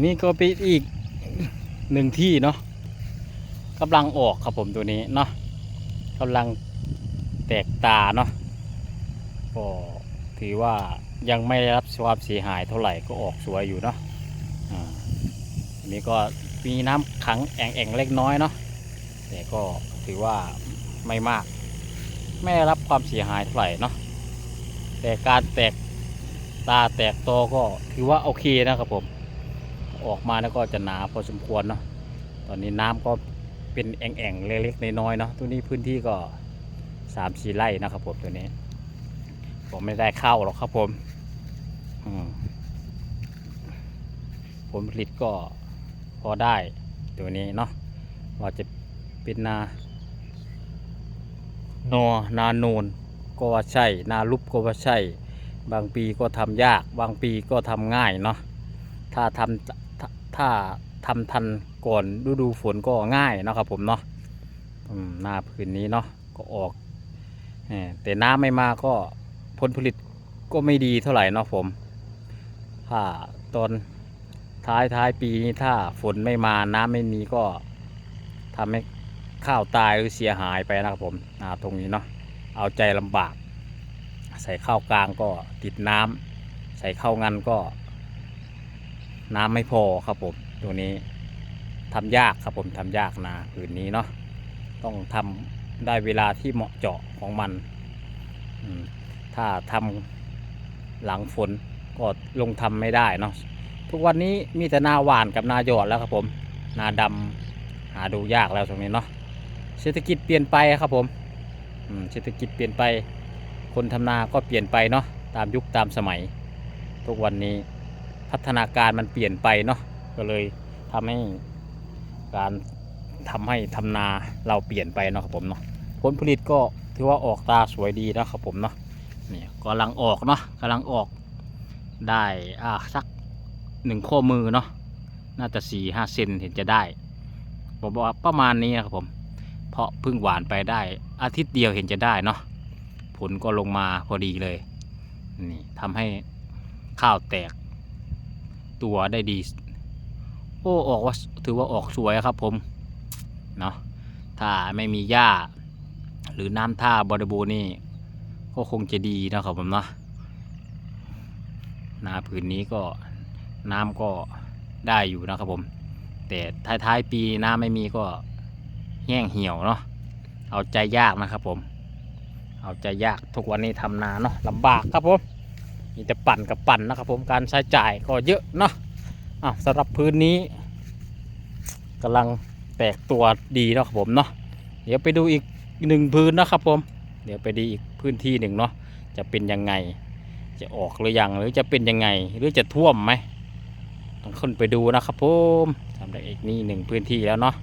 นี่ก็เป็นอีกหนึ่งที่เนาะกำลังออกครับผมตัวนี้เนาะกำลังแตกตาเนาะก็ถือว่ายังไม่ได้รับความเสียหายเท่าไหร่ก็ออกสวยอยู่เนาะอันนี้ก็มีน้ำขังแอ่งๆเล็กน้อยเนาะแต่ก็ถือว่าไม่มาก ไม่ได้รับความเสียหายเท่าไหร่เนาะแต่การแตกตาแตกโตอก็ถือว่าโอเคนะครับผม ออกมาแล้วก็จะหนาพอสมควรเนาะตอนนี้น้ำก็เป็นแอ่งๆเล็กๆน้อยๆเนาะตัวนี้พื้นที่ก็สามสี่ไร่นะครับผมตัวนี้ ผมไม่ได้เข้าหรอกครับผมอืมผลผลิตก็พอได้ตัวนี้เนาะว่าจะเป็นนานอนาโนนก็ว่าใช่ นาลุบก็ว่าใช่ บางปีก็ทำยาก บางปีก็ทำง่ายเนาะถ้าทำถ้า ถ้าทำทันก่อนฤดูฝนก็ง่ายนะครับผมเนาะหน้าพื้นนี้เนาะก็ออก แต่น้ำไม่มาก็ผลผลิตก็ไม่ดีเท่าไหร่เนาะผมถ้าตอนท้ายท้ายปีนี้ถ้าฝนไม่มาน้ำไม่มีก็ทำให้ข้าวตายหรือเสียหายไปนะครับผมนาตรงนี้เนาะเอาใจลำบาก ใส่ข้าวกลางก็ติดน้ำใส่ข้าวงันก็ น้ำไม่พอครับผมตัวนี้ทำยากครับผมทำยากนาผืนนี้เนาะต้องทำได้เวลาที่เหมาะเจาะของมัน ถ้าทำหลังฝนก็ลงทำไม่ได้เนาะทุกวันนี้มีแต่นาหวานกับนาหยอดแล้วครับผมนาดำหาดูยากแล้วตรงนี้เนาะเศรษฐกิจเปลี่ยนไปครับผมอืมเศรษฐกิจเปลี่ยนไป คนทำนาก็เปลี่ยนไปเนาะตามยุคตามสมัย ทุกวันนี้ พัฒนาการมันเปลี่ยนไปเนาะก็เลยทำให้การทำให้ทำนาเราเปลี่ยนไปเนาะครับผมเนาะผลผลิตก็ถือว่าออกตาสวยดีนะครับผมเนาะนี่กำลังออกเนาะกำลังออกได้อ่าสักหนึ่งข้อมือเนาะน่าจะสี่ห้าเซนเห็นจะได้ผมบอกว่าประมาณนี้นะครับผม เพราะพิ่งหวานไปได้ อาทิตย์เดียวเห็นจะได้เนาะผลก็ลงมาพอดีเลยนี่ทำให้ข้าวแตก ตัวได้ดี โอ้ออกว่าถือว่าออกสวยครับผมเนาะถ้าไม่มีหญ้า หรือน้ำท่าบริบูรณ์นี่ก็คงจะดีนะครับผมเนาะนาผืนนี้ก็น้ำก็ได้อยู่นะครับผม แต่ท้ายๆปีน้ำไม่มีก็แห้งเหี่ยวเนาะเอาใจยากนะครับผม เอาใจยากทุกวันนี้ทำนาเนาะลำบากครับผม มีแต่ปั่นกับปั่นนะครับผมการใช้จ่ายก็เยอะเนาะอะสำหรับพื้นนี้กำลังแตกตัวดีนะครับผมเนาะเดี๋ยวไปดูอีกหนึ่งพื้นนะครับผม เดี๋ยวไปดูอีกพื้นที่หนึ่งเนาะจะเป็นยังไง จะออกหรือยังหรือจะเป็นยังไง หรือจะท่วมไหมต้องขึ้นไปดูนะครับผมสำหรับอีกนี่หนึ่งพื้นที่แล้วเนาะ